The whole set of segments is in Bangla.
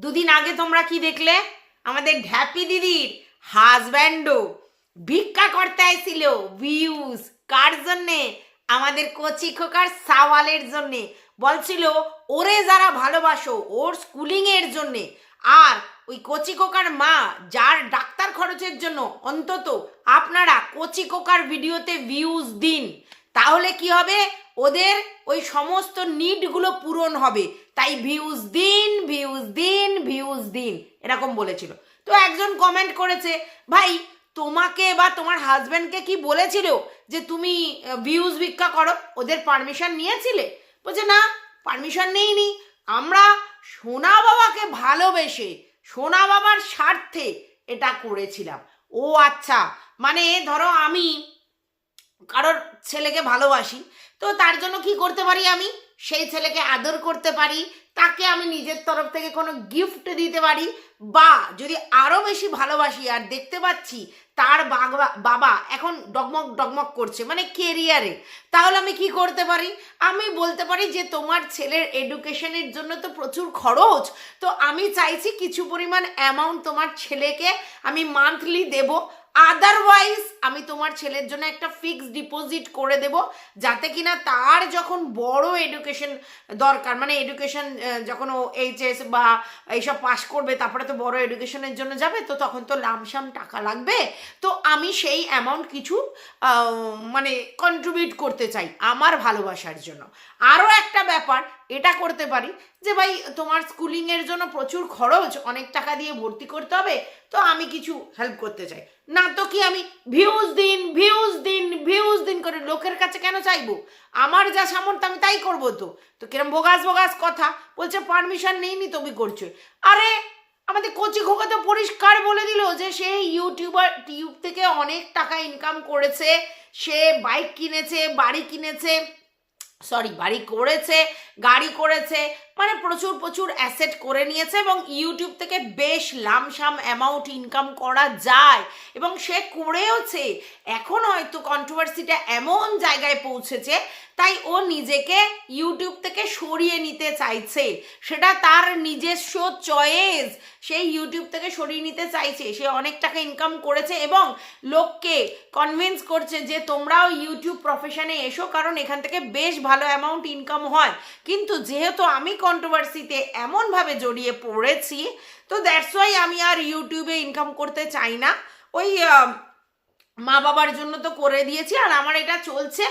দুদিন আগে তোমরা কি দেখলে? আমাদের ঢ্যাপি দিদির হাজব্যান্ডও ভিক্ষা করতে আইছিল। ভিউজ কার জন্যে? আমাদের কচি খোকার সাওয়ালের জন্যে। বলছিল, ওরে যারা ভালোবাসো, ওর স্কুলিংয়ের জন্যে। আর ওই কচি কোকার মা, যার ডাক্তার খরচের জন্য অন্তত আপনারা কচি কোকার ভিডিওতে ভিউজ দিন। তাহলে কি হবে? ওদের ওই সমস্ত নিডগুলো পূরণ হবে। তাই ভিউজ দিন ভিউজ দিন ভিউজ দিন, এরকম বলেছিল। তো একজন কমেন্ট করেছে, ভাই, তোমাকে বা তোমার হাজব্যান্ডকে কি বলেছিল যে তুমি ভিউজ ভিক্ষা করো? ওদের পারমিশন নিয়েছিলে? বলছে, না পারমিশন নেইনি। আমরা সোনা বাবাকে ভালোবেসে, সোনা বাবার স্বার্থে এটা করেছিলাম। ও আচ্ছা মানে ধরো আমি কারোর ছেলেকে ভালোবাসি, তো তার জন্য কি করতে পারি আমি? সেই ছেলেকে আদর করতে পারি, তাকে আমি নিজের তরফ থেকে কোনো গিফট দিতে পারি, বা যদি আরও বেশি ভালোবাসি আর দেখতে পাচ্ছি তার বাবা এখন ডগমগ ডগমগ করছে মানে কেরিয়ারে তাহলে আমি কি করতে পারি? আমি বলতে পারি যে তোমার ছেলের এডুকেশনের জন্য তো প্রচুর খরচ, তো আমি চাইছি কিছু পরিমাণ অ্যামাউন্ট তোমার ছেলেকে আমি মান্থলি দেব আদারওয়াইজ আমি তোমার ছেলের জন্য একটা ফিক্স ডিপোজিট করে দেব, যাতে কিনা তার যখন বড় এডুকেশন দরকার মানে এডুকেশন যখন ও এইচএস বা এইসব পাশ করবে, তারপরে তো বড় এডুকেশনের জন্য যাবে, তো তখন তো লামসাম টাকা লাগবে। তো আমি সেই অ্যামাউন্ট কিছু মানে কন্ট্রিবিউট করতে চাই আমার ভালোবাসার জন্য। আরও একটা ব্যাপার এটা করতে পারি। যে ভাই, তোমার স্কুলিংয়ের জন্য প্রচুর খরচ, অনেক টাকা দিয়ে ভর্তি করতে হবে, তো আমি কিছু হেল্প করতে চাই। না তো কি আমি ভিউজ দিন ভিউজ দিন ভিউজ দিন করে লোকের কাছে কেন চাইব? আমার যা সামর্থ্য, আমি তাই করব তো। তো কিরম ভোগাস ভোগাস কথা, বলছে পারমিশন নেইনি তুমি করছ। আরে, আমাদের কচি খোকা তো পরিষ্কার বলে দিল যে, সে ইউটিউবার টিউব থেকে অনেক টাকা ইনকাম করেছে, সে বাইক কিনেছে, বাড়ি কিনেছে সরি বাড়ি করেছে গাড়ি করেছে মানে প্রচুর প্রচুর অ্যাসেট করে নিয়েছে এবং ইউটিউব থেকে বেশ লামসাম অ্যামাউন্ট ইনকাম করা যায়। এবং সে করেওছে, এখন হয়তো কন্ট্রোভার্সিটা এমন জায়গায় পৌঁছেছে, তাই ও নিজেকে ইউটিউব থেকে সরিয়ে নিতে চাইছে। সেটা তার নিজস্ব চয়েস সেই ইউটিউব থেকে সরিয়ে নিতে চাইছে, সে অনেক টাকা ইনকাম করেছে এবং লোককে কনভিন্স করছে যে তোমরাও ইউটিউব প্রফেশনে এসো, কারণ এখান থেকে বেশ ভালো অ্যামাউন্ট ইনকাম হয়। কিন্তু যেহেতু আমি কন্ট্রোভার্সিতে এমনভাবে জড়িয়ে পড়েছি, তো দ্যাটস ওয়াই আমি আর ইউটিউবে ইনকাম করতে চাই না। ওই মা বাবার জন্য তো করে দিয়েছি আর আমার এটা চলছে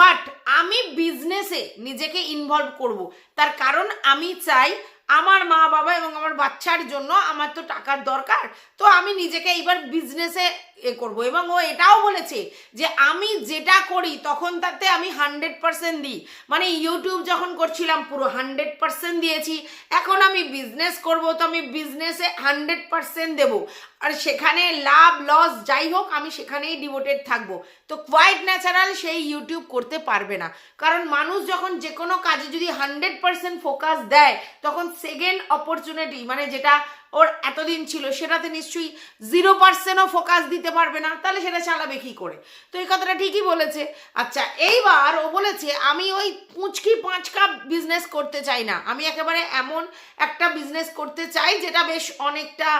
বাট আমি বিজনেসে নিজেকে ইনভলভ করব। তার কারণ আমি চাই আমার মা বাবা এবং আমার বাচ্চার জন্য আমার তো টাকার দরকার, তো আমি নিজেকে এইবার বিজনেসে এ করব। এবং ও এটাও বলেছে যে আমি যেটা করি তখন তাতে আমি হান্ড্রেড পারসেন্ট দিই। মানে ইউটিউব যখন করছিলাম পুরো হান্ড্রেড পারসেন্ট দিয়েছি, এখন আমি বিজনেস করব তো আমি বিজনেসে হান্ড্রেড পারসেন্ট দেবো। আর সেখানে লাভ, লস যাই হোক, আমি সেখানেই ডিভোটেড থাকব। তো কোয়াইট ন্যাচারাল সেই ইউটিউব করতে পারবে না। কারণ মানুষ যখন যে কোনো কাজে যদি হান্ড্রেড পার্সেন্ট ফোকাস দেয়, তখন সেকেন্ড অপরচুনিটি মানে যেটা ওর এতদিন ছিল, সেটাতে নিশ্চয়ই জিরো পার্সেন্টও ফোকাস দিতে পারবে না, তাহলে সেটা চালাবে কী করে? তো এই কথাটা ঠিকই বলেছে। আচ্ছা এইবার ও বলেছে, আমি ওই পুঁচকি পাঁচকা বিজনেস করতে চাই না। আমি একেবারে এমন একটা বিজনেস করতে চাই, যেটা বেশ অনেকটা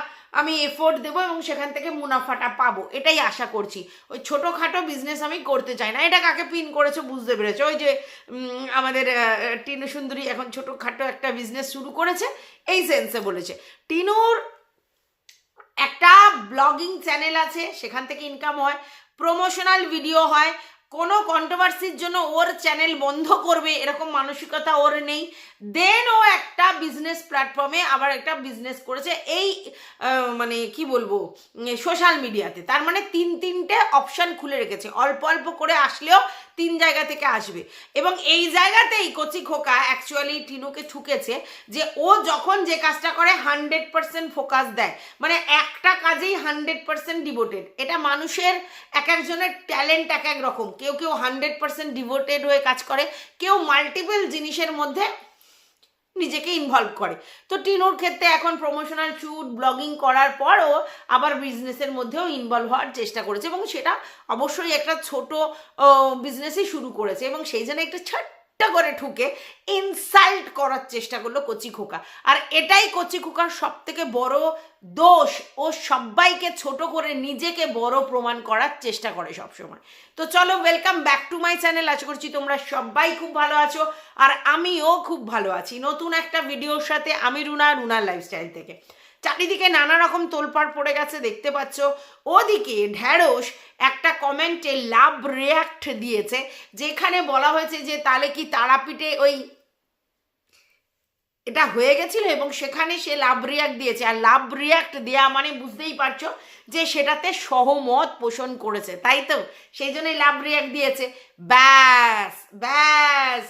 আমি এফোর্ট দেবো এবং সেখান থেকে মুনাফাটা পাবো, এটাই আশা করছি। ওই ছোটোখাটো বিজনেস আমি করতে চাই না। এটা কাকে পিন করেছ বুঝতে পেরেছ? ওই যে আমাদের টিনু সুন্দরী এখন ছোটোখাটো একটা বিজনেস শুরু করেছে, এই সেন্সে বলেছে। টিনুর একটা ব্লগিং চ্যানেল আছে, সেখান থেকে ইনকাম হয় প্রমোশনাল ভিডিও হয়। কোনো কন্ট্রোভার্সির জন্য ওর চ্যানেল বন্ধ করবে, এরকম মানসিকতা ওর নেই। দেন ও একটা বিজনেস প্ল্যাটফর্মে আবার একটা বিজনেস করেছে এই মানে কি বলব সোশ্যাল মিডিয়াতে তার মানে তিন তিনটে অপশান খুলে রেখেছে। অল্প অল্প করে আসলেও তিন জায়গা থেকে আসবে। এবং এই জায়গাতেই কচি খোকা অ্যাকচুয়ালি টিনুকে ঠুকেছে যে ও যখন যে কাজটা করে হান্ড্রেড পার্সেন্ট ফোকাস দেয়। মানে একটা কাজেই হান্ড্রেড পার্সেন্ট ডিভোটেড এটা মানুষের এক একজনের ট্যালেন্ট এক এক রকম। কেউ কেউ হান্ড্রেড পার্সেন্ট ডিভোটেড হয়ে কাজ করে। কেউ মাল্টিপল জিনিসের মধ্যে নিজেকে ইনভলভ করে। তো টিনুর ক্ষেত্রে এখন প্রমোশনাল শ্যুট ব্লগিং করার পরও আবার বিজনেসের মধ্যেও ইনভলভ হওয়ার চেষ্টা করেছে এবং সেটা অবশ্যই একটা ছোট বিজনেসই শুরু করেছে এবং সেই জন্য একটা ছোট্ট করে ঠুকে ইনসাল্ট করার চেষ্টা করল কচি খোকা। আর এটাই কচি খোকার সব থেকে বড় দোষ। ও সবাইকে ছোট করে নিজেকে বড় প্রমাণ করার চেষ্টা করে সবসময়। তো চলো welcome back to my channel আশা করছি তোমরা সবাই খুব ভালো আছো। আর আমিও খুব ভালো আছি। নতুন একটা ভিডিওর সাথে আমি রুনা, রুনার লাইফস্টাইল থেকে। চারিদিকে নানা রকম তোলপাড় পড়ে গেছে, দেখতে পাচ্ছ। ওদিকে ঢ্যাঁড়স একটা কমেন্টে লাভ রিয়াক্ট দিয়েছে, যেখানে বলা হয়েছে যে তাহলে কি তারাপীঠে ওই এটা হয়ে গেছিল এবং সেখানে সে লাভ রিয়াক্ট দিয়েছে। আর লাভ রিয়াক্ট দেওয়া মানে বুঝতেই পারছ যে সেটাতে সহমত পোষণ করেছে, তাই তো? সেই জন্যই লাভ রিয়াক্ট দিয়েছে। ব্যাস ব্যাস,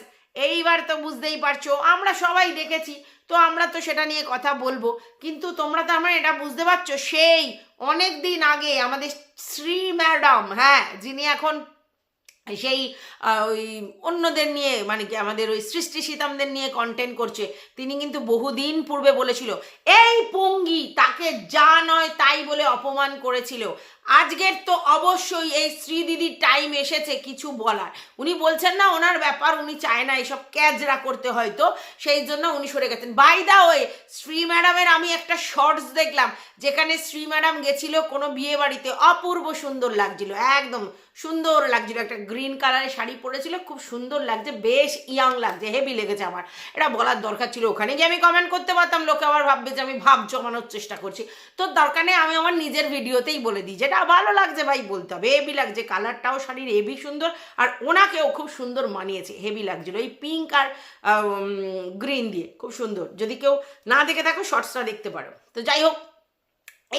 এইবার তো বুঝতেই পারছ। আমরা সবাই দেখেছি তো আমরা তো সেটা নিয়ে কথা বলব। কিন্তু তোমরা তো আমার এটা বুঝতে পারছ, সেই অনেক দিন আগে আমাদের শ্রী ম্যাডাম হ্যাঁ যিনি এখন সেই ওই অন্যদের নিয়ে মানে কি আমাদের ওই সৃষ্টি সীতামদের নিয়ে কন্টেন্ট করছে, তিনি কিন্তু বহুদিন পূর্বে বলেছিল, এই পঙ্গি তাকে যা নয় তাই বলে অপমান করেছিল। আজকের তো অবশ্যই এই শ্রীদিদির টাইম এসেছে কিছু বলার। উনি বলছেন না ওনার ব্যাপার, উনি চায় না এইসব ক্যাজরা করতে হয়তো, সেই জন্য উনি সরে গেছেন। বাই দা ওয়ে শ্রী ম্যাডামের আমি একটা শর্টস দেখলাম, যেখানে শ্রী ম্যাডাম গেছিল কোনো বিয়ে বাড়িতে। অপূর্ব সুন্দর লাগছিল, একদম। সুন্দর লাগছিল। একটা গ্রিন কালারের শাড়ি পরেছিল, খুব সুন্দর লাগছে, বেশ ইয়াং লাগছে হেভি লেগেছে আমার। এটা বলার দরকার ছিল ওখানে। গিয়ে আমি কমেন্ট করতে পারতাম, লোকে আবার ভাববে যে আমি ভাব জমানোর চেষ্টা করছি। তো দরকার নেই, আমি আমার নিজের ভিডিওতেই বলে দিই, যেটা ভালো লাগছে ভাই বলতে হবে। হেভি লাগছে কালারটাও শাড়ির হেভি সুন্দর, আর ওনাকেও খুব সুন্দর মানিয়েছে হেভি লাগছিল। এই পিঙ্ক আর গ্রিন দিয়ে, খুব সুন্দর। যদি কেউ না দেখে থাকো শর্টসটা দেখতে পারো। তো যাই হোক,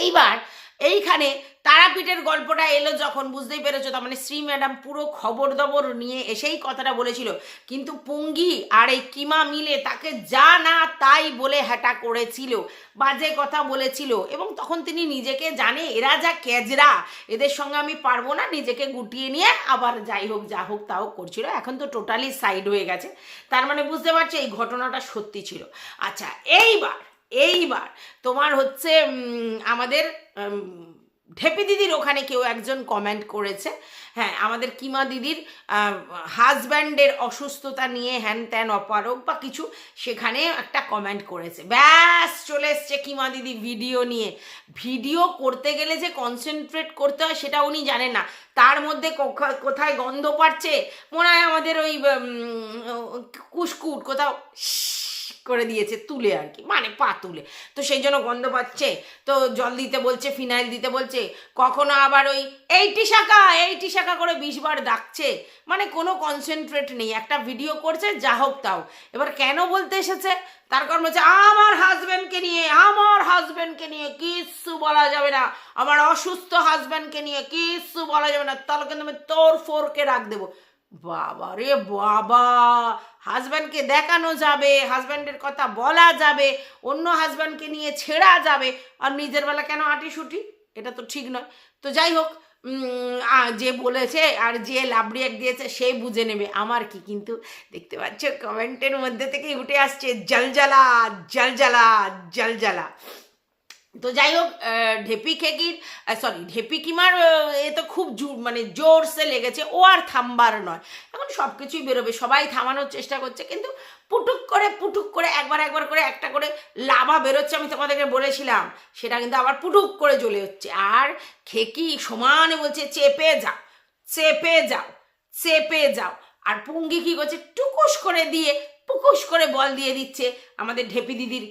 এইবার এইখানে তারাপীঠের গল্পটা এলো যখন, বুঝতেই পেরেছ? তার মানে শ্রী ম্যাডাম পুরো খবর দবর নিয়ে এসেই কথাটা বলেছিল। কিন্তু পুঙ্গি আর এই কিমা মিলে তাকে যা না তাই বলে হ্যাটা করেছিল, বাজে কথা বলেছিল। এবং তখন তিনি নিজেকে জানে, এরা যা ক্যাজরা এদের সঙ্গে আমি পারব না, নিজেকে গুটিয়ে নিয়ে আবার যাই হোক, যা হোক তাও করছিল। এখন তো টোটালি সাইড হয়ে গেছে। তার মানে বুঝতে পারছ, এই ঘটনাটা সত্যি ছিল। আচ্ছা এইবার এইবার তোমার হচ্ছে আমাদের ঢেপি দিদির ওখানে কেউ একজন কমেন্ট করেছে। হ্যাঁ আমাদের কিমা দিদির হাজব্যান্ডের অসুস্থতা নিয়ে হ্যান ত্যান অপারক বা কিছু সেখানে একটা কমেন্ট করেছে। ব্যাস, চলে এসছে কিমা দিদি ভিডিও নিয়ে। ভিডিও করতে গেলে যে কনসেন্ট্রেট করতে হয় সেটা উনি জানেন না। তার মধ্যে কোথায় গন্ধ পাচ্ছে মনে হয় আমাদের ওই কুসকুট, কোথাও করে দিয়েছে তুলে আর কি মানে পা তুলে। তো সেই জন্য গন্ধ পাচ্ছে, তো জল দিতে বলছে, ফিনাইল দিতে বলছে, কখনো আবার ওই এইটি শাখা এইটি শাখা করে বিশ বার ডাকছে। মানে কোনো কনসেন্ট্রেট নেই, একটা ভিডিও করছে, যা হোক তাও। এবার কেন বলতে এসেছে? তার কারণ হচ্ছে আমার হাজব্যান্ডকে নিয়ে, আমার হাজব্যান্ডকে নিয়ে কিচ্ছু বলা যাবে না। আমার অসুস্থ হাজব্যান্ডকে নিয়ে কিচ্ছু বলা যাবে না। তাহলে কিন্তু আমি তোর ফোরকে রাখ দেবো। বাবা রে বাবা হাজব্যান্ডকে দেখানো যাবে হাজব্যান্ডের কথা বলা যাবে, অন্য হাজব্যান্ডকে নিয়ে ছেড়া যাবে, আর নিজের বেলা কেন আটি শুটি এটা তো ঠিক নয়। তো যাই হোক যে বলেছে আর যে লাভরিয়াক দিয়েছে, সে বুঝে নেবে। আমার কি কিন্তু দেখতে পাচ্ছ কমেন্টের মধ্যে থেকেই উঠে আসছে, জলজালা জলজালা জলজালা। তো যাই হোক ঢেপি খেকির সরি ঢেপি কিমার এ তো খুব মানে জোরসে লেগেছে, ও আর থামবার নয়। এখন সব কিছুই বেরোবে, সবাই থামানোর চেষ্টা করছে, কিন্তু পুটুক করে পুটুক করে, একবার একবার করে একটা করে লাভা বেরোচ্ছে, আমি তোমাদেরকে বলেছিলাম। সেটা কিন্তু আবার পুটুক করে জ্বলে হচ্ছে আর খেকি সমানে বলছে, চেপে যাও চেপে যাও চেপে যাও। আর পুঙ্গি কি করছে, টুকুস করে দিয়ে পুকুস করে বল দিয়ে দিচ্ছে আমাদের ঢেপি দিদির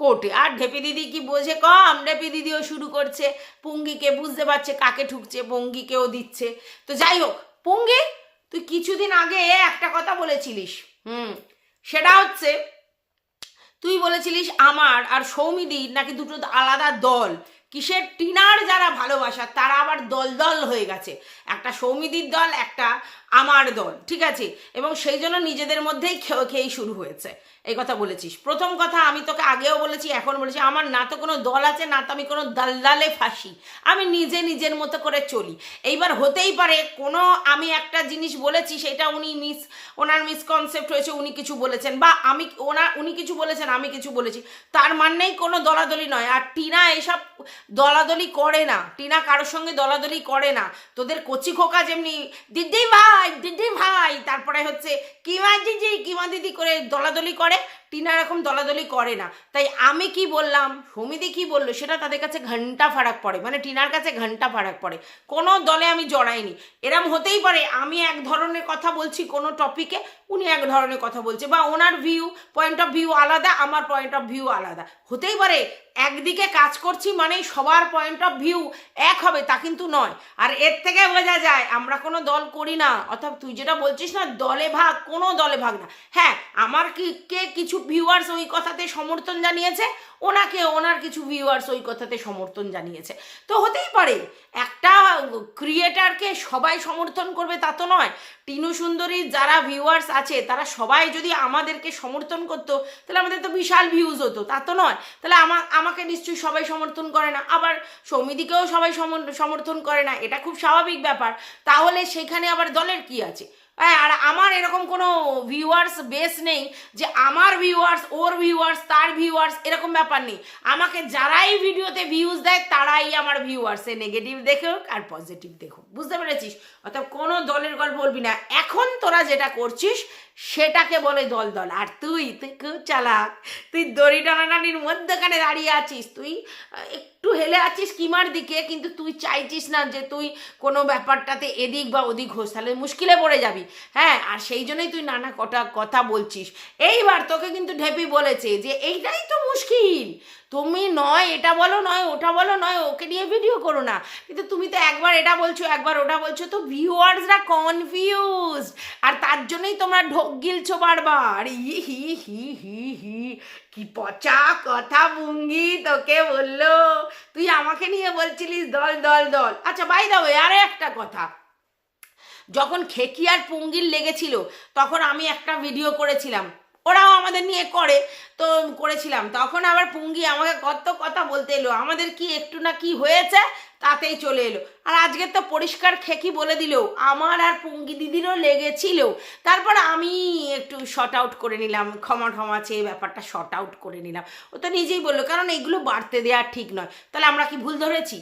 কোর্টে আর ঢেপি দিদি কি বোঝে? কম ঢেপি দিদিও শুরু করছে। পুঙ্গিকে বুঝতে পারছে কাকে ঠুকছে, পুঙ্গিকেও দিচ্ছে। তো যাই হোক, পুঙ্গি, তুই কিছুদিন আগে একটা কথা বলেছিলিস, হুম, সেটা হচ্ছে, তুই বলেছিলিস আমার আর সৌমিদির নাকি দুটো আলাদা দল। কিসের টিনার যারা ভালোবাসা, তারা আবার দল দল হয়ে গেছে। একটা সৌমিদির দল, একটা আমার দল, ঠিক আছে? এবং সেই জন্য নিজেদের মধ্যেই খেয়ে খেয়েই শুরু হয়েছে। এই কথা বলেছিস। প্রথম কথা আমি তোকে আগেও বলেছি, এখন বলেছি, আমার না তো কোনো দল আছে, না তো আমি কোনো দালদালে ফাঁসি। আমি নিজে নিজের মতো করে চলি। এইবার হতেই পারে কোনো আমি একটা জিনিস বলেছি, সেটা উনি মিস, ওনার মিসকনসেপ্ট হয়েছে, উনি কিছু বলেছেন, বা আমি ওনার উনি কিছু বলেছেন, আমি কিছু বলেছি। তার মানেই কোনো দলাদলি নয়। আর টিনা এসব দলাদলি করে না। টিনা কারোর সঙ্গে দলাদলি করে না। তোদের কচি খোকা যেমনি দিদি ভাই দিদি ভাই তারপরে হচ্ছে কিমা দিদি কিমা দিদি করে দলাদলি করে। টিনা এরকম দলাদলি করে না। তাই আমি কি বললাম? সমিতি কি বলল? সেটা তাদের কাছে ঘণ্টা ফারাক পড়ে। মানে টিনার কাছে ঘণ্টা ফারাক পড়ে। কোনো দলে আমি জড়াইনি। এরম হতেই পারে আমি এক ধরনের কথা বলছি কোনো টপিকে উনি এক ধরনের কথা বলছে। বা ওনার ভিউ পয়েন্ট অফ ভিউ আলাদা, আমার পয়েন্ট অফ ভিউ আলাদা। হতেই পারে একদিকে কাজ করছি মানে সবার পয়েন্ট অফ ভিউ এক হবে, তা কিন্তু নয়। আর এর থেকে বোঝা যায়, আমরা কোনো দল করি না। অর্থাৎ তুই যেটা বলছিস না, দলে ভাগ, কোনো দলে ভাগ না। হ্যাঁ আমার কি, কে কিছু ভিউয়ার্স ওই কথাতে সমর্থন জানিয়েছে, ওনাকে, ওনার কিছু ভিউয়ার্স ওই কথাতে সমর্থন জানিয়েছে। তো হতেই পারে, একটা ক্রিয়েটারকে সবাই সমর্থন করবে তা তো নয়। টিনু সুন্দরীর যারা ভিউয়ার্স আছে, তারা সবাই যদি আমাদেরকে সমর্থন করতো, তাহলে আমাদের তো বিশাল ভিউজ হতো, তা তো নয়। তাহলে আমা, আমাকে নিশ্চয়ই সবাই সমর্থন করে না, আবার সৌমিদিকেও সবাই সমর- সমর্থন করে না, এটা খুব স্বাভাবিক ব্যাপার। তাহলে সেখানে আবার দলের কি আছে? আর আমার এরকম কোনো ভিউয়ার্স বেস নেই যে আমার ভিউয়ার্স ওর ভিউয়ার্স তার ভিউয়ার্স এরকম ব্যাপার নেই। আমাকে যারাই ভিডিওতে ভিউজ দেয়, তারাই আমার ভিউয়ার্সে নেগেটিভ দেখুক আর পজিটিভ দেখুক। বুঝতে পেরেছিস? অর্থাৎ কোনো দলের গল্প বলবি না। এখন তোরা যেটা করছিস সেটাকে বলে দল দল। আর তুই তুই খুব চালাক। তুই দড়ি টানাটানির মধ্যখানে দাঁড়িয়ে আছিস। তুই একটু হেলে আছিস কিমার দিকে, কিন্তু তুই চাইছিস না যে তুই কোনো ব্যাপারটাতে এদিক বা ওদিক হোস, তাহলে মুশকিলে পড়ে যাবি। হ্যাঁ আর সেই জন্যই তুই নানা কটা কথা বলছিস। এইবার তোকে কিন্তু ঢেপি বলেছে যে এইটাই তো মুশকিল। তুমি নয়, এটা বলো নয়, ওটা বলো নয়, ওকে নিয়ে ভিডিও করো না। কিন্তু তুমি তো একবার এটা বলছো, একবার ওটা বলছো, তো ভিউয়ার্সরা কনফিউজ আর তার জন্যই তোমরা ঢোক গিলছো বারবার। ই, হি হি হি হি কি পচা কথা বুঙ্গি তোকে বলল। তুই আমাকে নিয়ে বলছিলিস, দল দল দল। আচ্ছা বাই দাও আরে একটা কথা। যখন খেকি আর পুঙ্গির লেগেছিল, তখন আমি একটা ভিডিও করেছিলাম। ওরাও আমাদের নিয়ে করে। তো করেছিলাম। তখন আবার পুঙ্গি আমাকে কত কথা বলতে এলো। আমাদের কি একটু না কি হয়েছে তাতেই চলে এলো। আর আজকে তো পরিষ্কার খেকি বলে দিল, আমার আর পুঙ্গি দিদিরও লেগেছিল। তারপর আমি একটু শর্ট আউট করে নিলাম, ক্ষমা ক্ষমা চেয়ে ব্যাপারটা শর্ট আউট করে নিলাম। ও তো নিজেই বলল, কারণ এগুলো বাড়তে দেওয়া ঠিক নয়। তাহলে আমরা কি ভুল ধরেছি?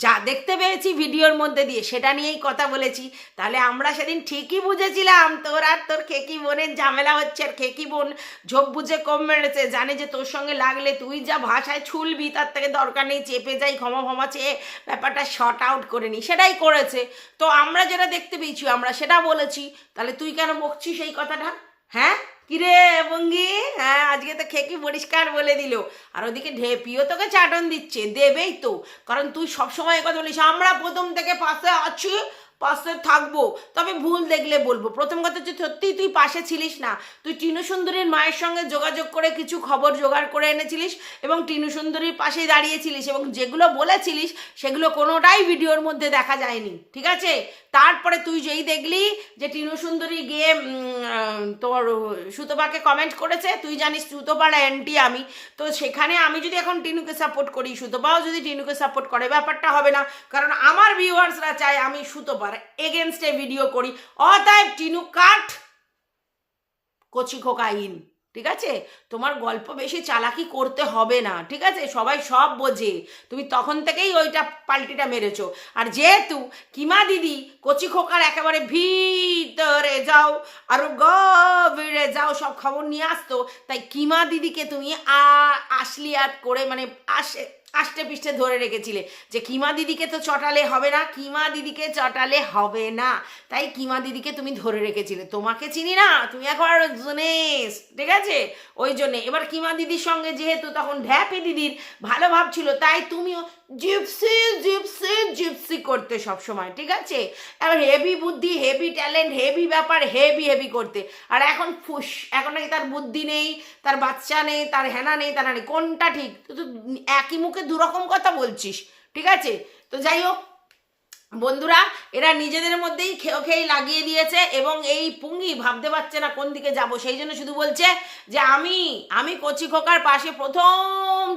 যা দেখতে পেয়েছি ভিডিওর মধ্যে দিয়ে, সেটা নিয়েই কথা বলেছি। তাহলে আমরা সেদিন ঠিকই বুঝেছিলাম, তোর আর তোর খেকি বোনের ঝামেলা হচ্ছে আর খেকি বোন ঝোপ বুঝে কম মেরেছে। জানে যে তোর সঙ্গে লাগলে তুই যা ভাষায় ছুলবি, তার থেকে দরকার নেই, চেপে যাই ক্ষমা ক্ষমা চেয়ে ব্যাপারটা শর্ট আউট করে নি। সেটাই করেছে। তো আমরা যেটা দেখতে পেয়েছি, আমরা সেটা বলেছি। তাহলে তুই কেন বকছিস এই কথাটা? হ্যাঁ? কিরে বঙ্গি হ্যাঁ আজকে তো খেকি পরিষ্কার বলে দিল। আর ওদিকে ঢেপিও তোকে চাটন দিচ্ছে, দেবেই তো। কারণ তুই সবসময় কথা বলিস, আমরা প্রথম থেকে পাশে আছি। পাশে থাকব, তবে ভুল দেখলে বলব। প্রথম কথা হচ্ছে সত্যিই তুই পাশে ছিলিস না। তুই টিনু সুন্দরীর মায়ের সঙ্গে যোগাযোগ করে কিছু খবর জোগাড় করে এনেছিলিস এবং টিনু সুন্দরীর পাশেই দাঁড়িয়েছিলিস এবং যেগুলো বলেছিলিস, সেগুলো কোনোটাই ভিডিওর মধ্যে দেখা যায়নি। ঠিক আছে? তারপরে তুই যেই দেখলি যে টিনু সুন্দরী গিয়ে তোর সুতোপাকে কমেন্ট করেছে, তুই জানিস সুতোপার অ্যান্টি আমি। তো সেখানে আমি যদি এখন টিনুকে সাপোর্ট করি, সুতোপাও যদি টিনুকে সাপোর্ট করে, ব্যাপারটা হবে না। কারণ আমার ভিউয়ার্সরা চায় আমি সুতোপার এগেনস্টে ভিডিও করি। অতএব টিনু কাট, কচি খোকাইন ঠিক আছে? তোমার গল্প বেশি চালাকি করতে হবে না, ঠিক আছে? সবাই সব বোঝে। তুমি তখন থেকেই ওইটা পাল্টিটা মেরেছো। আর যেহেতু কিমা দিদি কচি খোকার একেবারে ভিতরে যাও, আরও গভীরে যাও, সব খবর নিয়ে আসতো, তাই কিমা দিদিকে তুমি আ আসলিয়াত করে মানে আসে আষ্টে পিষ্টে ধরে রেখেছিলে যে কিমা দিদিকে তো চটালে হবে না, কিমা দিদিকে চটালে হবে না। তাই কিমা দিদিকে তুমি ধরে রেখেছিলে। তোমাকে চিনি না, তুমি একবার জনেস ঠিক আছে? ওই জন্যে। এবার কিমা দিদির সঙ্গে যেহেতু তখন ঢ্যাপি দিদির ভালো ভাব ছিল, তাই তুমিও জিপসি জিপসি জিপসি করতে সব সময় ঠিক আছে? এবার হেভি বুদ্ধি হেভি ট্যালেন্ট হেভি ব্যাপার হেভি হেভি করতে। আর এখন ফুস, এখন নাকি তার বুদ্ধি নেই, তার বাচ্চা নেই, তার হেনা নেই, তার নেই। কোনটা ঠিক? তুই তো একই মুখে দুরকম কথা বলছিস, ঠিক আছে? তো যাই হোক বন্ধুরা, এরা নিজেদের মধ্যেই খেয়ে খেয়ে লাগিয়ে দিয়েছে এবং এই পুঙ্গি ভাবতে পারছে না কোন দিকে যাব। সেই জন্য শুধু বলছে যে, আমি আমি কচি খোকার পাশে প্রথম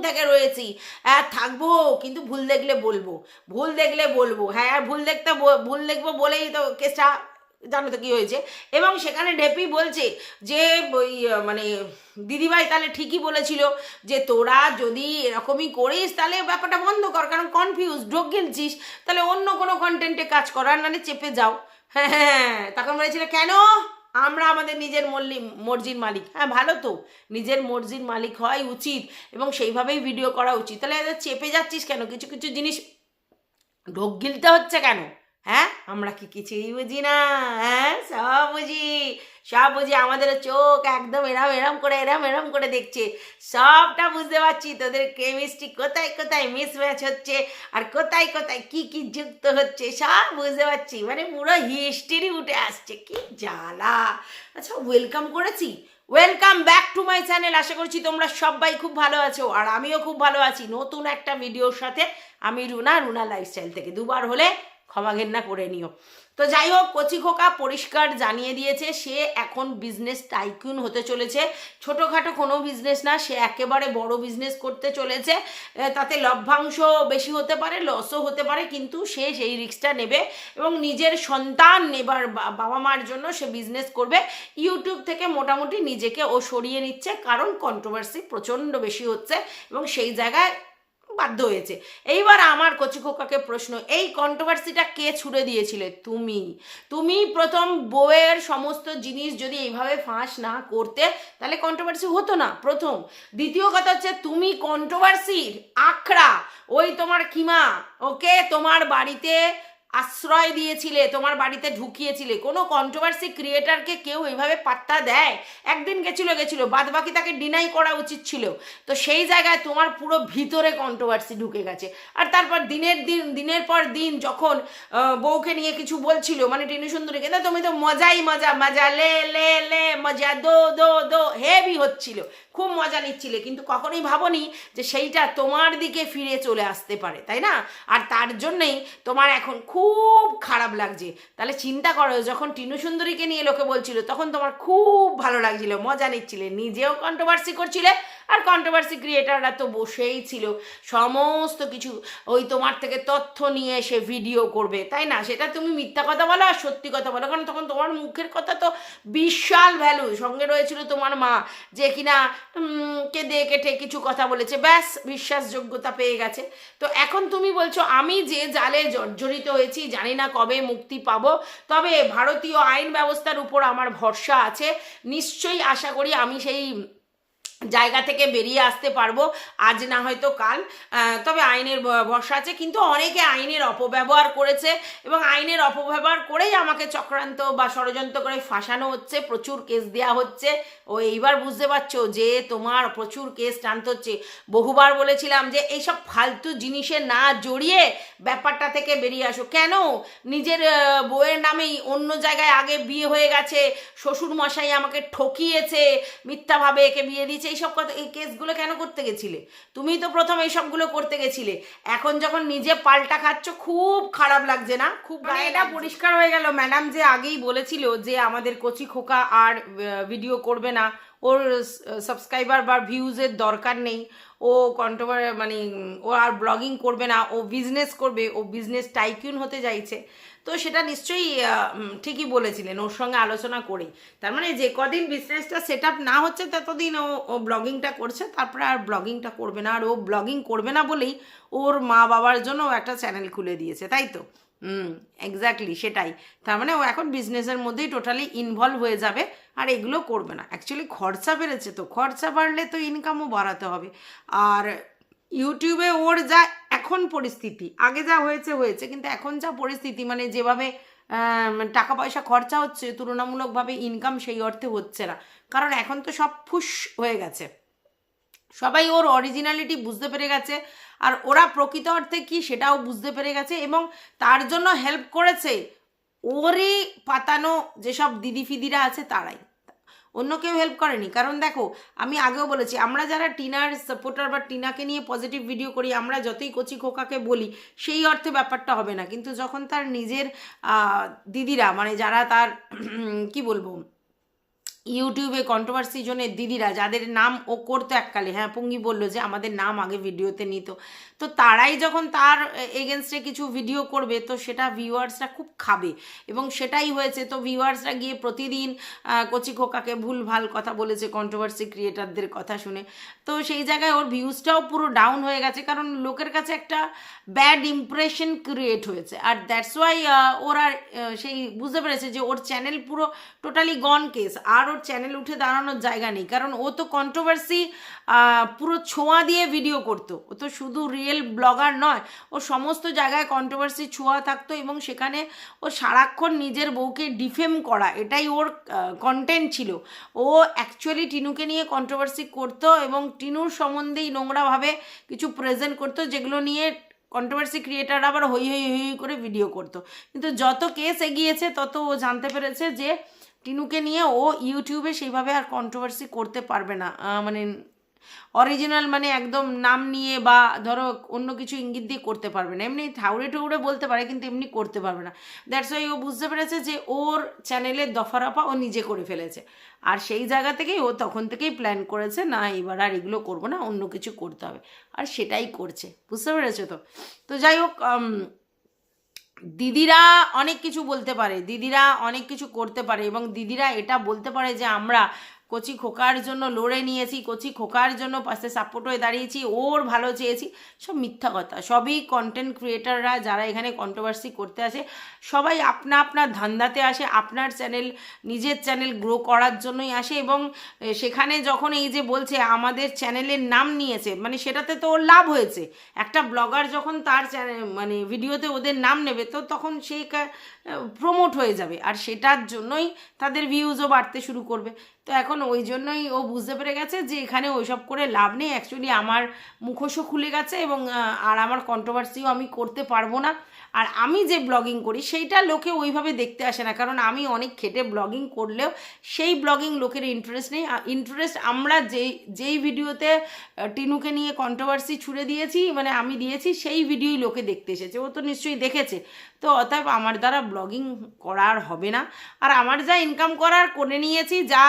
থেকে রয়েছি। হ্যাঁ থাকব, কিন্তু ভুল দেখলে বলব। ভুল দেখলে বলব। হ্যাঁ ভুল দেখতে ভুল দেখব বলেই তো কেসটা জানো তো কী হয়েছে? এবং সেখানে ঢেপি বলছে যে, ওই মানে দিদিভাই তাহলে ঠিকই বলেছিল যে, তোরা যদি এরকমই করিস, তাহলে ব্যাপারটা বন্ধ কর, কারণ কনফিউজ ঢোক গেলছিস তাহলে অন্য কোনো কন্টেন্টে কাজ করার নাহলে চেপে যাও। হ্যাঁ হ্যাঁ তখন বলেছিল, কেন? আমরা আমাদের নিজের মল্লি মর্জির মালিক। হ্যাঁ ভালো তো। নিজের মর্জির মালিক হয় উচিত এবং সেইভাবেই ভিডিও করা উচিত। তাহলে চেপে যাচ্ছিস কেন? কিছু কিছু জিনিস ঢোক গিলতে হচ্ছে কেন? হ্যাঁ? আমরা কি কিছুই বুঝি না হ্যাঁ? সব বুঝি সব বুঝি। আমাদের চোখ একদম এরম এরম করে, এরম এরম করে দেখছে। সবটা বুঝতে পারছি তোদের কেমিস্ট্রি কোথায় কোথায় মিস ম্যাচ হচ্ছে আর কোথায় কোথায় কি কি যুক্ত হচ্ছে, সব বুঝতে পারছি। মানে পুরো হিস্ট্রি উঠে আসছে, কি জ্বালা। আচ্ছা ওয়েলকাম করেছি। Welcome back to my channel আশা করছি তোমরা সবাই খুব ভালো আছো আর আমিও খুব ভালো আছি। নতুন একটা ভিডিওর সাথে আমি রুনা রুনা লাইফস্টাইল থেকে। দুবার হলে ক্ষমা ঘেন্না করে নিও। তো যাই হোক, কচি খোকা পরিষ্কার জানিয়ে দিয়েছে, সে এখন বিজনেস টাইকুন হতে চলেছে। ছোটোখাটো কোনো বিজনেস না, সে একেবারে বড় বিজনেস করতে চলেছে। তাতে লভ্যাংশ বেশি হতে পারে লসও হতে পারে, কিন্তু সে সেই রিক্সটা নেবে এবং নিজের সন্তান নেবার বাবা মার জন্য সে বিজনেস করবে। ইউটিউব থেকে মোটামুটি নিজেকে ও সরিয়ে নিচ্ছে, কারণ কন্ট্রোভার্সি প্রচণ্ড বেশি হচ্ছে এবং সেই জায়গায় বাধ্য হয়েছে। এইবার আমার কচি খোকাকে প্রশ্ন, এই কন্ট্রোভার্সিটা কে ছুড়ে দিয়েছিলে? তুমি। তুমি প্রথম বউয়ের সমস্ত জিনিস যদি এইভাবে ফাঁস না করতে, তাহলে কন্ট্রোভার্সি হতো না, প্রথম। দ্বিতীয় কথা হচ্ছে, তুমি কন্ট্রোভার্সির আখড়া, ওই তোমার কিমা ওকে তোমার বাড়িতে আশ্রয় দিয়েছিলে, তোমার বাড়িতে ঢুকিয়েছিলে। কোনো কন্ট্রোভার্সি ক্রিয়েটারকে কেউ এইভাবে পাত্তা দেয়? একদিন গেছিল গেছিল। বাদ বাকি তাকে ডিনাই করা উচিত ছিল। তো সেই জায়গায় তোমার পুরো ভিতরে কন্ট্রোভার্সি ঢুকে গেছে। আর তারপর দিনের দিন, দিনের পর দিন যখন বউকে নিয়ে কিছু বলছিল মানে টিনু সুন্দরীকে তা তুমি তো মজাই মজা মজা, লে লে লে, মজা, দো দো দো, হেভি হচ্ছিল। খুব মজা নিচ্ছিলে। কিন্তু কখনোই ভাবনি যে সেইটা তোমার দিকে ফিরে চলে আসতে পারে, তাই না? আর তার জন্যেই তোমার এখন খুব খারাপ লাগছে। তাহলে চিন্তা করো, যখন টিনু সুন্দরীকে নিয়ে লোকে বলছিল, তখন তোমার খুব ভালো লাগছিল, মজা নিচ্ছিলে, নিজেও কন্ট্রোভার্সি করছিলে আর কন্ট্রোভার্সি ক্রিয়েটাররা তো বসেই ছিল। সমস্ত কিছু, ওই তোমার থেকে তথ্য নিয়ে এসে ভিডিও করবে, তাই না? সেটা তুমি মিথ্যা কথা বলো আর সত্যি কথা বলো, কারণ তখন তোমার মুখের কথা তো বিশাল ভ্যালু সঙ্গে রয়েছিল তোমার মা, যে কিনা কেঁদে কেটে কিছু কথা বলেছে। ব্যাস, বিশ্বাসযোগ্যতা পেয়ে গেছে। তো এখন তুমি বলছো, আমি যে জালে জর্জরিত হয়েছি, জানি না কবে মুক্তি পাব, তবে ভারতীয় আইন ব্যবস্থার উপর আমার ভরসা আছে। নিশ্চয়ই আশা করি আমি সেই জায়গা থেকে বেরিয়ে আসতে পারব। আজ না হয়তো কাল। তবে আইনের ভরসা আছে। কিন্তু অনেকে আইনের অপব্যবহার করেছে এবং আইনের অপব্যবহার করেই আমাকে চক্রান্ত বা ষড়যন্ত্র করে ফাঁসানো হচ্ছে। প্রচুর কেস দেওয়া হচ্ছে। ও এইবার বুঝতে পারছ যে তোমার প্রচুর কেস টানতে হচ্ছে। বহুবার বলেছিলাম যে এইসব ফালতু জিনিসে না জড়িয়ে ব্যাপারটা থেকে বেরিয়ে আসো। কেন? নিজের বউয়ের নামেই অন্য জায়গায় আগে বিয়ে হয়ে গেছে। শ্বশুর মশাই আমাকে ঠকিয়েছে। মিথ্যাভাবে একে বিয়ে দিয়েছে। এইসব কথা এই কেসগুলো কেন করতে গেছিলে? তুমি তো প্রথম এইসবগুলো করতে গেছিলে। এখন যখন নিজে পাল্টা খাচ্ছ খুব খারাপ লাগছে না? খুব মানে এটা পরিষ্কার হয়ে গেল। ম্যাডাম যে আগেই বলেছিল যে আমাদের কচি খোকা আর ভিডিও করবে না। ওর সাবস্ক্রাইবার বা ভিউজের দরকার নেই। ও কন্ট্রোভার মানে ও আর ব্লগিং করবে না। ও বিজনেস করবে। ও বিজনেস টাইকিউন হতে চাইছে তো সেটা নিশ্চয়ই ঠিকই বলেছিলেন, ওর সঙ্গে আলোচনা করেই। তার মানে যে কদিন বিজনেসটা সেট না হচ্ছে ততদিন ও ও ব্লগিংটা করছে, তারপরে আর ব্লগিংটা করবে না, আর ও ব্লগিং করবে না বলেই ওর মা বাবার জন্য একটা চ্যানেল খুলে দিয়েছে, তাই তো? হুম এক্স্যাক্টলি সেটাই। তার মানে ও এখন বিজনেসের মধ্যেই টোটালি ইনভলভ হয়ে যাবে, আর এগুলো করবে না। অ্যাকচুয়ালি খরচা বেড়েছে তো, খরচা বাড়লে তো ইনকামও বাড়াতে হবে। আর ইউটিউবে ওর যা এখন পরিস্থিতি। আগে যা হয়েছে হয়েছে। কিন্তু এখন যা পরিস্থিতি মানে যেভাবে টাকা পয়সা খরচা হচ্ছে, তুলনামূলকভাবে ইনকাম সেই অর্থে হচ্ছে না। কারণ এখন তো সব ফুস হয়ে গেছে। সবাই ওর অরিজিনালিটি বুঝতে পেরে গেছে, আর ওরা প্রকৃত অর্থে কি সেটাও বুঝতে পেরে গেছে এবং তার জন্য হেল্প করেছে ওরই পাতানো যেসব দিদি ফিদিরা আছে, তারাই। অন্য কেউ হেল্প করেনি। কারণ দেখো, আমি আগেও বলেছি, আমরা যারা টিনার সাপোর্টার বা টিনাকে নিয়ে পজিটিভ ভিডিও করি, আমরা যতই কচি খোকাকে বলি, সেই অর্থে ব্যাপারটা হবে না। কিন্তু যখন তার নিজের দিদিরা মানে যারা তার কি বলব ইউটিউবে কন্ট্রোভার্সি জন্য দিদিরা, যাদের নাম ও করতো এককালে হ্যাঁ পুঙ্গি বলল যে আমাদের নাম আগে ভিডিওতে নিত। তো তারাই যখন তার এগেনস্টে কিছু ভিডিও করবে, তো সেটা ভিউয়ার্সরা খুব খাবে। এবং সেটাই হয়েছে, তো ভিউয়ার্সরা গিয়ে প্রতিদিন কচি খোকাকে ভুল ভালো কথা বলেছে কন্ট্রোভার্সি ক্রিয়েটারদের কথা শুনে। তো সেই জায়গায় ওর ভিউজটাও পুরো ডাউন হয়ে গেছে, কারণ লোকের কাছে একটা ব্যাড ইমপ্রেশন ক্রিয়েট হয়েছে। আর দ্যাটস ওয়াই ওর আর সেই বুঝতে পেরেছে যে ওর চ্যানেল পুরো টোটালি গন কেস আর ওর চ্যানেল উঠে দাঁড়ানোর জায়গা নেই। কারণ ও তো কন্ট্রোভার্সি পুরো ছোঁয়া দিয়ে ভিডিও করতো। ও তো শুধু রিয়েল ব্লগার নয়, ও সমস্ত জায়গায় কন্ট্রোভার্সি ছোঁয়া থাকতো এবং সেখানে ও সারাক্ষণ নিজের বউকে ডিফেম করা, এটাই ওর কন্টেন্ট ছিল। ও অ্যাকচুয়ালি টিনুকে নিয়ে কন্ট্রোভার্সি করতো এবং টিনুর সম্বন্ধেই নোংরাভাবে কিছু প্রেজেন্ট করতো, যেগুলো নিয়ে কন্ট্রোভার্সি ক্রিয়েটার আবার হই হই হই করে ভিডিও করতো। কিন্তু যত কেস এগিয়েছে, তত ও জানতে পেরেছে যে টিনুকে নিয়ে ও ইউটিউবে সেইভাবে আর কন্ট্রোভার্সি করতে পারবে না। মানে অরিজিনাল মানে একদম নাম নিয়ে বা ধরো অন্য কিছু ইঙ্গিত দিয়ে করতে পারবে না। এমনি ঠাউরে ঠুউরে বলতে পারে কিন্তু এমনি করতে পারবে না। দ্যাটস ওয়াই ও বুঝতে পেরেছে যে ওর চ্যানেলের দফারফা ও নিজে করে ফেলেছে। আর সেই জায়গা থেকেই ও তখন থেকেই প্ল্যান করেছে, না, এবার আর এগুলো করব না, অন্য কিছু করতে হবে। আর সেটাই করছে। বুঝতে পেরেছ তো? তো যাই হোক দিদিরা অনেক কিছু বলতে পারে, দিদিরা অনেক কিছু করতে পারে এবং দিদিরা এটা বলতে পারে যে আমরা কচি খোকার জন্য লড়ে নিয়েছি, কচি খোকার জন্য পাশে সাপোর্ট হয়ে দাঁড়িয়েছি, ওর ভালো চেয়েছি, সব মিথ্যা কথা। সবই কন্টেন্ট ক্রিয়েটাররা যারা এখানে কন্ট্রোভার্সি করতে আসে, সবাই আপনা আপনার ধান্দাতে আসে, আপনার চ্যানেল নিজের চ্যানেল গ্রো করার জন্যই আসে এবং সেখানে যখন এই যে বলছে, আমাদের চ্যানেলের নাম নিয়েছে মানে সেটাতে তো ওর লাভ হয়েছে। একটা ব্লগার যখন তার চ্যানেল মানে ভিডিওতে ওদের নাম নেবে, তো তখন সে প্রমোট হয়ে যাবে। আর সেটার জন্যই তাদের ভিউজও বাড়তে শুরু করবে। তো এখন ওই জন্যই ও বুঝতে পেরে গেছে যে এখানে ওইসব করে লাভ নেই। অ্যাকচুয়ালি আমার মুখোশও খুলে গেছে এবং আর আমার কন্ট্রোভার্সিও আমি করতে পারব না। আর আমি যে ব্লগিং করি, সেইটা লোকে ওইভাবে দেখতে আসে না। কারণ আমি অনেক খেটে ব্লগিং করলেও সেই ব্লগিং লোকের ইন্টারেস্ট নেই। ইন্টারেস্ট আমরা যেই যেই ভিডিওতে টিনুকে নিয়ে কন্ট্রোভার্সি ছুড়ে দিয়েছি মানে আমি দিয়েছি, সেই ভিডিওই লোকে দেখতে এসেছে। ও তো নিশ্চয়ই দেখেছে। তো অতএব আমার দ্বারা ব্লগিং করার হবে না। আর আমার যা ইনকাম করার করে নিয়েছি, যা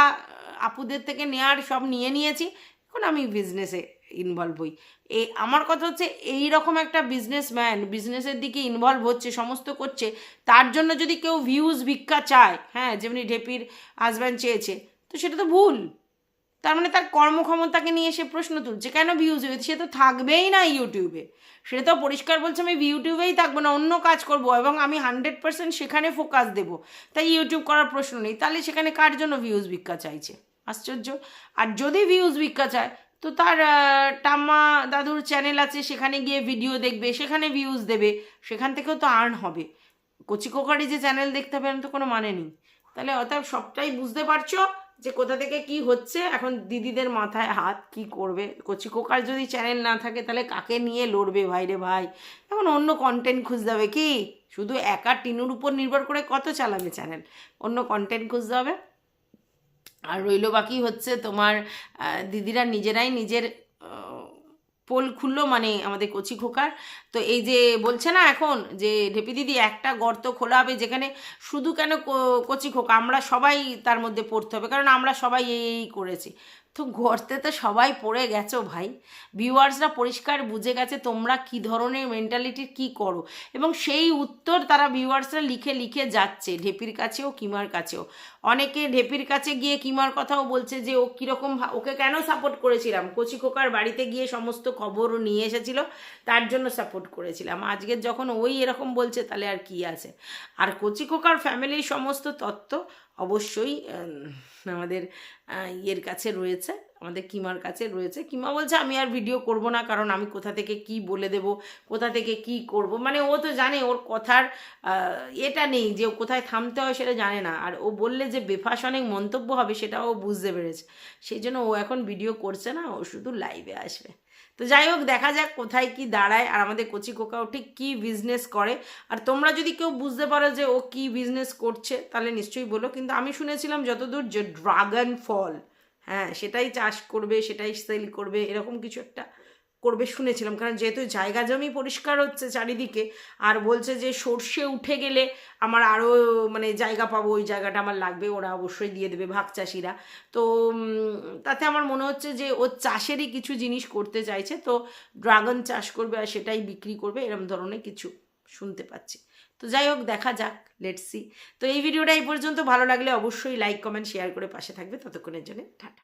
আপুদের থেকে নেয়ার সব নিয়ে নিয়েছি, এখন আমি বিজনেসে ইনভলভ হই। এ আমার কথা হচ্ছে এই রকম একটা বিজনেসম্যান বিজনেসের দিকে ইনভলভ হচ্ছে, সমস্ত করছে, তার জন্য যদি কেউ ভিউজ ভিক্ষা চায় হ্যাঁ যেমনি ঢেপির হাজব্যান্ড চেয়েছে, তো সেটা তো ভুল। তার মানে তার কর্মক্ষমতাকে নিয়ে সে প্রশ্ন তুলছে, কেন ভিউজ হয়েছে সে তো থাকবেই না ইউটিউবে সে তো পরিষ্কার বলছে, আমি ইউটিউবেই থাকব না, অন্য কাজ করব এবং আমি হান্ড্রেড পার্সেন্ট সেখানে ফোকাস দেবো। তাই ইউটিউব করার প্রশ্ন নেই। তাহলে সেখানে কার জন্য ভিউজ ভিক্ষা চাইছে? আশ্চর্য। আর যদি ভিউজ ভিক্ষা চায় তো তার টাম্মা দাদুর চ্যানেল আছে, সেখানে গিয়ে ভিডিও দেখবে, সেখানে ভিউজ দেবে, সেখান থেকেও তো আর্ন হবে। কচি কোকারি যে চ্যানেল দেখতে হবে তো কোনো মানে নেই। তাহলে অতএব সবটাই বুঝতে পারছ যে কোথা থেকে কি হচ্ছে, এখন দিদিদের মাথায় হাত কি করবে? কচি কোকার যদি চ্যানেল না থাকে, তাহলে কাকে নিয়ে লড়বে? ভাই রে ভাই এখন অন্য কন্টেন্ট খুঁজতে হবে কি? শুধু একা টিনুর উপর নির্ভর করে কত চালাবে চ্যানেল অন্য কন্টেন্ট খুঁজতে হবে। আর রইল বাকি হচ্ছে তোমার দিদিরা নিজেরাই নিজের পোল খুললো মানে আমাদের কচি খোকার। তো এই যে বলছে না এখন যে ঢেপি দিদি একটা গর্ত খোলা হবে যেখানে শুধু কেন কচি খোকা, আমরা সবাই তার মধ্যে পড়তে হবে, কারণ আমরা সবাই এই এই করেছি। তো গর্তে তো সবাই পড়ে গেছো ভাই। ভিউয়ার্সরা পরিষ্কার বুঝে গেছে তোমরা কি ধরনের মেন্টালিটির কি করো। এবং সেই উত্তর তারা ভিউয়ার্সরা লিখে লিখে যাচ্ছে, ঢেপির কাছেও কিমার কাছেও। অনেকে ঢেপির কাছে গিয়ে কিমার কথাও বলছে যে, ও কীরকম ওকে কেন সাপোর্ট করেছিলাম? কচি খোকার বাড়িতে গিয়ে সমস্ত খবর নিয়ে এসেছিল, তার জন্য সাপোর্ট করেছিলাম। আজকের যখন ওই এরকম বলছে, তাহলে আর কি আছে? আর কচি খোকার ফ্যামিলির সমস্ত তত্ত্ব অবশ্যই আমাদের ইয়ের কাছে রয়েছে। আমাদের কিমার কাছে রয়েছে। কিমা বলছে, আমি আর ভিডিও করব না, কারণ আমি কোথা থেকে কি বলে দেব, কোথা থেকে কি করব। মানে ও তো জানে, ওর কথার এটা নেই যে ও কোথায় থামতে হয় সেটা জানে না। আর ও বললে যে বেফাস অনেক মন্তব্য হবে, সেটাও ও বুঝতে পেরেছে। সেই জন্য ও এখন ভিডিও করছে না, ও শুধু লাইভে আসবে। তো যাই হোক, দেখা যাক কোথায় কি দাঁড়ায়, আর আমাদের কচি কোকাও ঠিক কী বিজনেস করে। আর তোমরা যদি কেউ বুঝতে পারো যে ও কি বিজনেস করছে, তাহলে নিশ্চয়ই বলো। কিন্তু আমি শুনেছিলাম যতদূর যে ড্রাগন ফল হ্যাঁ সেটাই চাষ করবে, সেটাই সেল করবে, এরকম কিছু একটা করবে শুনেছিলাম। কারণ যেহেতু জায়গা জমি পরিষ্কার হচ্ছে চারিদিকে, আর বলছে যে সর্ষে উঠে গেলে আমার আরও মানে জায়গা পাবো, ওই জায়গাটা আমার লাগবে, ওরা অবশ্যই দিয়ে দেবে ভাগ চাষিরা। তো তাতে আমার মনে হচ্ছে যে ও চাষেরই কিছু জিনিস করতে চাইছে, তো ড্রাগন চাষ করবে আর সেটাই বিক্রি করবে, এরম ধরনের কিছু শুনতে পাচ্ছি। তো যাই হোক, দেখা যাক লেটস সি তো এই ভিডিওটা এই পর্যন্ত। ভালো লাগলে অবশ্যই লাইক কমেন্ট শেয়ার করে পাশে থাকবে। ততক্ষণের জন্য টাটা।